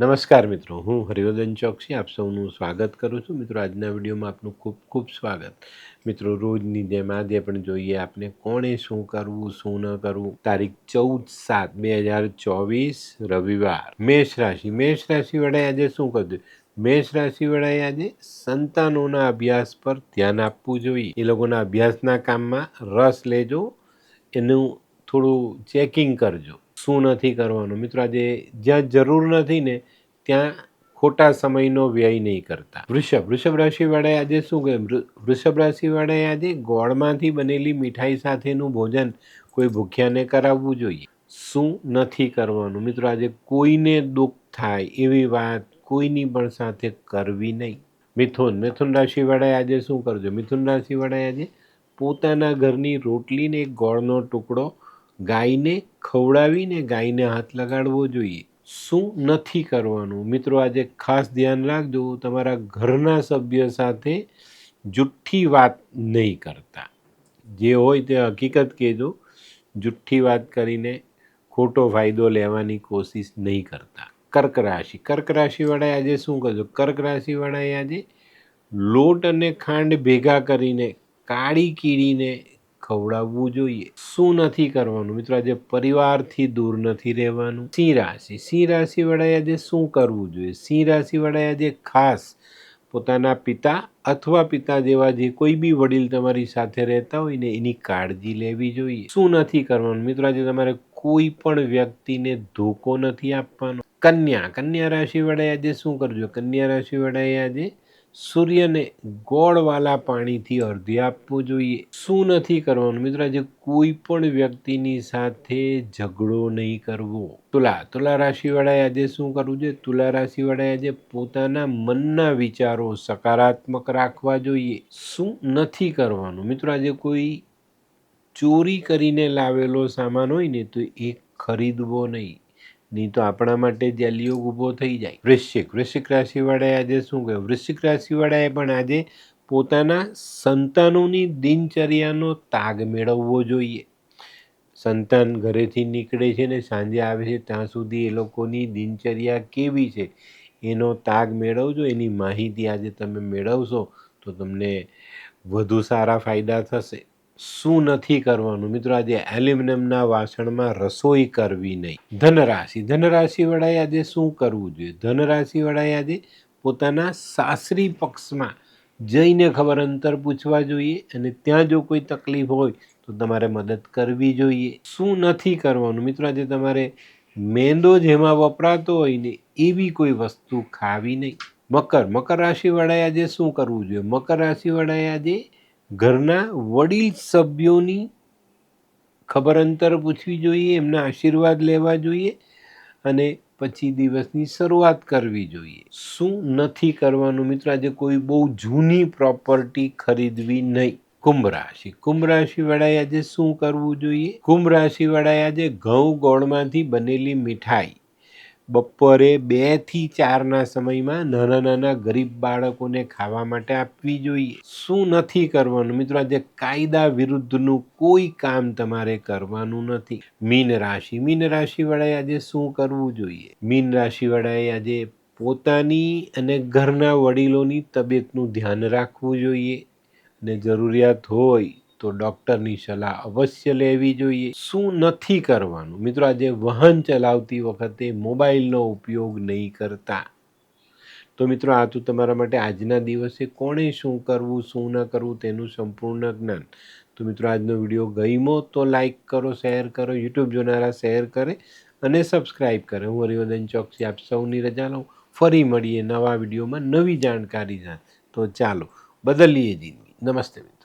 નમસ્કાર મિત્રો, હું હરિવર્ધન ચોકસી આપ સૌનું સ્વાગત કરું છું. મિત્રો, આજના વિડીયોમાં આપનું ખૂબ ખૂબ સ્વાગત. મિત્રો, રોજની જેમ આજે પણ જોઈએ આપને કોણે શું કરવું, શું ન કરવું. તારીખ ચૌદ સાત બે હજાર ચોવીસ, રવિવાર. મેષ રાશિ. મેષ રાશિ વડાએ આજે શું કર્યું મેષ રાશિ વડાએ આજે સંતાનોના અભ્યાસ પર ધ્યાન આપવું જોઈએ. એ લોકોના અભ્યાસના કામમાં રસ લેજો. એનું થોડું ચેકિંગ કરજો. શું નથી કરવાનું? મિત્રો, આજે જ્યાં જરૂર નથી ને ત્યાં ખોટા સમયનો વ્યય નહીં કરતા. વૃષભ વૃષભ રાશિવાળાએ આજે શું કહે વૃષભ રાશિવાળાએ આજે ગોળમાંથી બનેલી મીઠાઈ સાથેનું ભોજન કોઈ ભૂખ્યાને કરાવવું જોઈએ. શું નથી કરવાનું? મિત્રો, આજે કોઈને દુઃખ થાય એવી વાત કોઈની પણ સાથે કરવી નહીં. મિથુન મિથુન રાશિવાળાએ આજે શું કરજો? મિથુન રાશિવાળાએ આજે પોતાના ઘરની રોટલીને ગોળનો ટુકડો ગાયને ખવડાવીને ગાયને હાથ લગાડવો જોઈએ. શું નથી કરવાનું? મિત્રો, આજે ખાસ ધ્યાન રાખજો, તમારા ઘરના સભ્ય સાથે જુઠ્ઠી વાત નહીં કરતા. જે હોય તે હકીકત કહેજો, જુઠ્ઠી વાત કરીને ખોટો ફાયદો લેવાની કોશિશ નહીં કરતા. કર્ક રાશિ. કર્ક રાશિવાળાએ આજે શું કરજો કર્ક રાશિવાળાએ આજે લોટ અને ખાંડ ભેગા કરીને, કાળી કીડીને ખવડાવવું જોઈએ. શું નથી કરવાનું? મિત્રો, આજે પરિવારથી દૂર નથી રહેવાનું. સિંહ રાશિ. સિંહ રાશિ વડાએ આજે શું કરવું જોઈએ? સિંહ રાશિ વડાએ આજે ખાસ પોતાના પિતા અથવા પિતા જેવા જે કોઈ બી વડીલ તમારી સાથે રહેતા હોય ને, એની કાળજી લેવી જોઈએ. શું નથી કરવાનું? મિત્રો, આજે તમારે કોઈ પણ વ્યક્તિને ધોકો નથી આપવાનો. કન્યા. કન્યા રાશિ વડાએ આજે શું કરજો? કન્યા રાશિ વડાએ આજે સૂર્યને ગોળવાલા પાણીથી અર્ધ્ય આપવું જોઈએ. શું નથી કરવાનું? મિત્રો, આજે કોઈ પણ વ્યક્તિની સાથે ઝઘડો નહીં કરવો. તુલા તુલા રાશિવાળાએ આજે શું કરવું જોઈએ? તુલા રાશિવાળાએ આજે પોતાના મનના વિચારો સકારાત્મક રાખવા જોઈએ. શું નથી કરવાનું? મિત્રો, આજે કોઈ ચોરી કરીને લાવેલો સામાન હોય ને તો એ ખરીદવો નહીં. નહીં તો આપણા માટે જલિયોગ ઊભો થઈ જાય. વૃશ્ચિક વૃશ્ચિક રાશિવાળાએ આજે શું કહ્યું? વૃશ્ચિક રાશિવાળાએ પણ આજે પોતાના સંતાનોની દિનચર્યાનો તાગ મેળવવો જોઈએ. સંતાન ઘરેથી નીકળે છે ને સાંજે આવે છે, ત્યાં સુધી એ લોકોની દિનચર્યા કેવી છે એનો તાગ મેળવજો. એની માહિતી આજે તમે મેળવશો તો તમને વધુ સારા ફાયદા થશે. શું નથી કરવાનું? મિત્રો, આજે એલ્યુમિનિયમના વાસણમાં રસોઈ કરવી નહીં. ધનરાશિ. ધનરાશિ વડાએ આજે શું કરવું જોઈએ? ધનરાશિ વડાએ આજે પોતાના સાસરી પક્ષમાં જઈને ખબર અંતર પૂછવા જોઈએ અને ત્યાં જો કોઈ તકલીફ હોય તો તમારે મદદ કરવી જોઈએ. શું નથી કરવાનું? મિત્રો, આજે તમારે મેંદો જેમાં વપરાતો હોય ને એવી કોઈ વસ્તુ ખાવી નહીં. મકર. મકર રાશિવાળાએ આજે શું કરવું જોઈએ? મકર રાશિવાળાએ આજે ઘરના વડીલ સભ્યોની ખબર અંતર પૂછવી જોઈએ, એમના આશીર્વાદ લેવા જોઈએ અને પછી દિવસની શરૂઆત કરવી જોઈએ. શું નથી કરવાનું મિત્રો? આજે કોઈ બહુ જૂની પ્રોપર્ટી ખરીદવી નહીં. કુંભ રાશિ. કુંભ રાશિ વાળાએ આજે શું કરવું જોઈએ? કુંભ રાશિ વાળાએ આજે ઘઉં ગોળમાંથી બનેલી મીઠાઈ. બપોરે બેથી ચારના સમયમાં નાના નાના ગરીબ બાળકોને ખાવા માટે આપવી જોઈએ. શું નથી કરવાનું? મિત્રો, આજે કાયદા વિરુદ્ધનું કોઈ કામ તમારે કરવાનું નથી. મીન રાશિ. મીન રાશિ વાળાએ આજે શું કરવું જોઈએ? મીન રાશિ વાળાએ આજે પોતાની અને ઘરના વડીલોની તબિયતનું ધ્યાન રાખવું જોઈએ અને જરૂરિયાત હોય તો ડૉક્ટરની સલાહ અવશ્ય લેવી જોઈએ. શું નથી કરવાનું? મિત્રો, આજે વાહન ચલાવતી વખતે મોબાઈલનો ઉપયોગ નહીં કરતા. તો મિત્રો, આ તો તમારા માટે આજના દિવસે કોણે શું કરવું, શું ન કરવું તેનું સંપૂર્ણ જ્ઞાન. તો મિત્રો, આજનો વીડિયો ગઈમો તો લાઈક કરો, શેર કરો, યુટ્યુબ જોનારા શેર કરે અને સબસ્ક્રાઈબ કરે. હું હરિવર્ધન ચોકસી આપ સૌની રજા લઉં. ફરી મળીએ નવા વિડીયોમાં નવી જાણકારી તો ચાલો, બદલીએ જિંદગી. નમસ્તે મિત્રો.